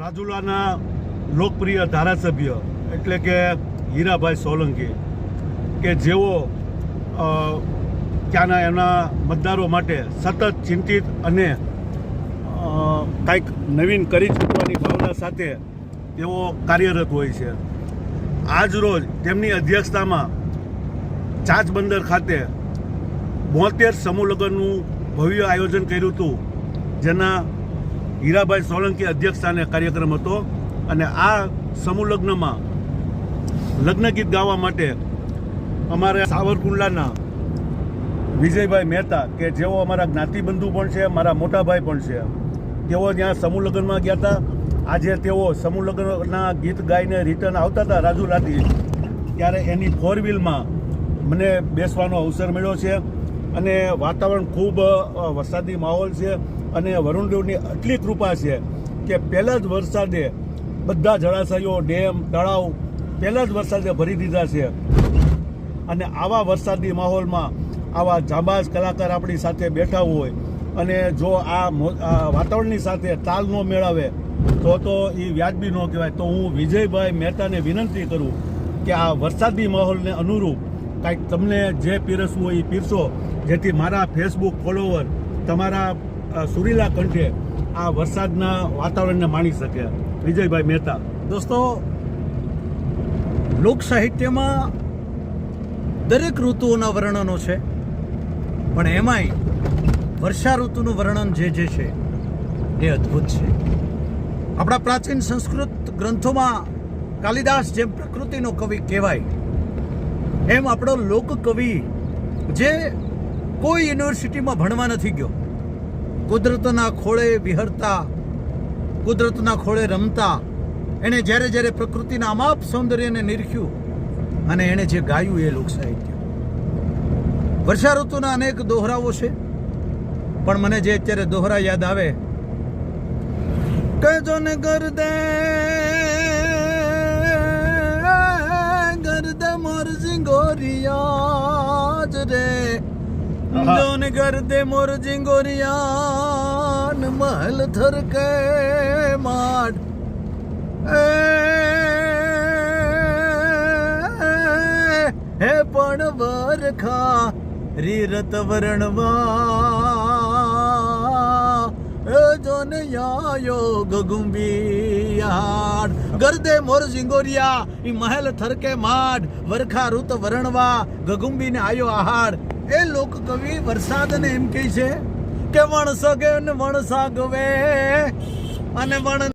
રાજુલાના લોકપ્રિય ધારાસભ્ય એટલે કે હીરાભાઈ સોલંકી, કે જેઓ ત્યાંના એના મતદારો માટે સતત ચિંતિત અને કંઈક નવીન કરી ચૂકવાની ભાવના સાથે તેઓ કાર્યરત હોય છે. આજ રોજ તેમની અધ્યક્ષતામાં ચાચ બંદર ખાતે બોતેર સમૂહ લગ્નનું ભવ્ય આયોજન કર્યું હતું, જેના હીરાભાઈ સોલંકી અધ્યક્ષતાને કાર્યક્રમ હતો અને આ સમૂહ લગ્નમાં લગ્ન ગીત ગાવા માટે અમારે સાવરકુંડલાના વિજયભાઈ મહેતા, કે જેઓ અમારા જ્ઞાતિબંધુ પણ છે, મારા મોટાભાઈ પણ છે, તેઓ ત્યાં સમૂહ લગ્નમાં ગયા હતા. આજે તેઓ સમૂહ લગ્નના ગીત ગાઈને રિટર્ન આવતા હતા રાજુલાથી ત્યારે એની ફોર વ્હીલમાં મને બેસવાનો અવસર મળ્યો છે. અને વાતાવરણ ખૂબ વરસાદી માહોલ છે અને વરુણદેવની આટલી કૃપા છે કે પહેલાં જ વરસાદે બધા જળાશયો, ડેમ, તળાવ પહેલાં જ વરસાદે ભરી દીધા છે. અને આવા વરસાદી માહોલમાં આવા જાંબાજ કલાકાર આપણી સાથે બેઠા હોય અને જો આ આ વાતાવરણની સાથે તાલ ન મેળવે, તો તો એ વ્યાજબી ન કહેવાય. તો હું વિજયભાઈ મહેતાને વિનંતી કરું કે આ વરસાદી માહોલને અનુરૂપ કાંઈક તમને જે પીરસવું હોય એ પીરસો. જેથી મારા ફેસબુક ફોલોવર તમારા સુરીલા કંઠે આ વરસાદના વાતાવરણને માણી શકે. વિજયભાઈ મહેતા. દોસ્તો, લોક સાહિત્યમાં દરેક ઋતુઓના વર્ણનો છે, પણ એમાંય વર્ષા ઋતુનું વર્ણન જે જે છે, એ અદ્ભુત છે. આપણા પ્રાચીન સંસ્કૃત ગ્રંથોમાં કાલિદાસ જેમ પ્રકૃતિનો કવિ કહેવાય, એમ આપણો લોક કવિ જે કોઈ યુનિવર્સિટીમાં ભણવા નથી ગયો. કુદરતના ખોળે વિહરતા, કુદરતના ખોળે રમતા એણે જ્યારે જ્યારે પ્રકૃતિના અમાપ સૌંદર્યને નિરખ્યું અને એણે જે ગાયું એ લોક વર્ષા ઋતુના અનેક દોહરાઓ છે, પણ મને જે અત્યારે દોહરા યાદ આવે કજો ને ગરદે ગરદે મોર ગોરિયા રે. જોન ગરદે મોર ઝિંગોરિયા ન થર થરકે માડ. હે પણ વરખા રીરત વર્ણવા. જોન યાયો ગગુંબિયાડ. ગરદે મોર ઝિંગોરિયા ઈ મહેલ થરકે માડ. વરખા ઋત વરણવા, ગગુંબીને આયો આહાડ એ લોક કવિ વરસાદને એમ કહે છે કે વણ સગે ને વણ સાગવે અને વણ